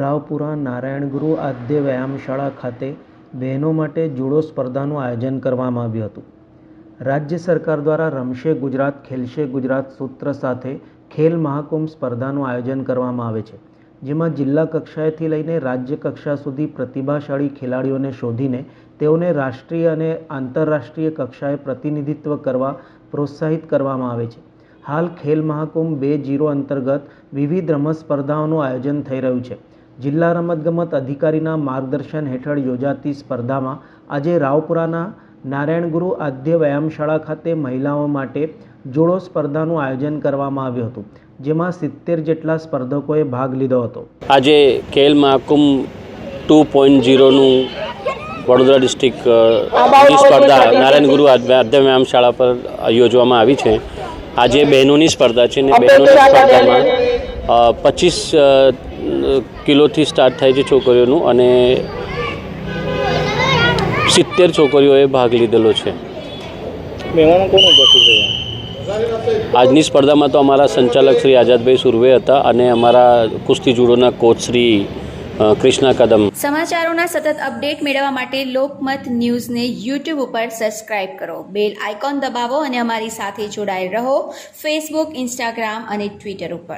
રાવપુરા નારાયણગુરુ આદ્ય વ્યાયામશાળા ખાતે બહેનો માટે જુડો સ્પર્ધાનું આયોજન કરવામાં આવ્યું હતું. રાજ્ય સરકાર દ્વારા રમશે ગુજરાત, ખેલશે ગુજરાત સૂત્ર સાથે ખેલ મહાકુંભ સ્પર્ધાનું આયોજન કરવામાં આવે છે, જેમાં જિલ્લા કક્ષાએથી લઈને રાજ્ય કક્ષા સુધી પ્રતિભાશાળી ખેલાડીઓને શોધીને તેઓને રાષ્ટ્રીય અને આંતરરાષ્ટ્રીય કક્ષાએ પ્રતિનિધિત્વ કરવા પ્રોત્સાહિત કરવામાં આવે છે. હાલ ખેલ મહાકુંભ બે જીરો અંતર્ગત વિવિધ રમત સ્પર્ધાઓનું આયોજન થઈ રહ્યું છે. જિલ્લા રમતગમત અધિકારીના માર્ગદર્શન હેઠળ યોજાતી સ્પર્ધામાં આજે રાવપુરાના નારાયણગુરુ આદ્ય વ્યાયામશાળા ખાતે મહિલાઓ માટે જોડો સ્પર્ધાનું આયોજન કરવામાં આવ્યું હતું જેમાં સિત્તેર જેટલા સ્પર્ધકોએ ભાગ લીધો હતો. આજે ખેલ મહાકુંભ ટુ પોઈન્ટ ઝીરોનું વડોદરા ડિસ્ટ્રિક્ટ સ્પર્ધા નારાયણ ગુરુ આદ્ય વ્યાયામશાળા પર યોજવામાં આવી છે. આજે બહેનોની સ્પર્ધા છે ને બહેનોની સ્પર્ધામાં પચીસ કિલોથી સ્ટાર્ટ થાય છે છોકરીઓનું અને સિત્તેર છોકરીઓએ ભાગ લીધેલો છે. આજની સ્પર્ધામાં તો અમારા સંચાલક શ્રી આઝાદભાઈ સુરવે હતા અને અમારા કુસ્તી જુડોના કોચ શ્રી કૃષ્ણા કદમ. સમાચારોના સતત અપડેટ મેળવવા માટે લોકમત ન્યૂઝને યુટ્યુબ ઉપર સબસ્ક્રાઇબ કરો. બેલ આઇકોન દબાવો અને અમારી સાથે જોડાયેલ રહો. ફેસબુક ઇન્સ્ટાગ્રામ અને ટ્વિટર ઉપર.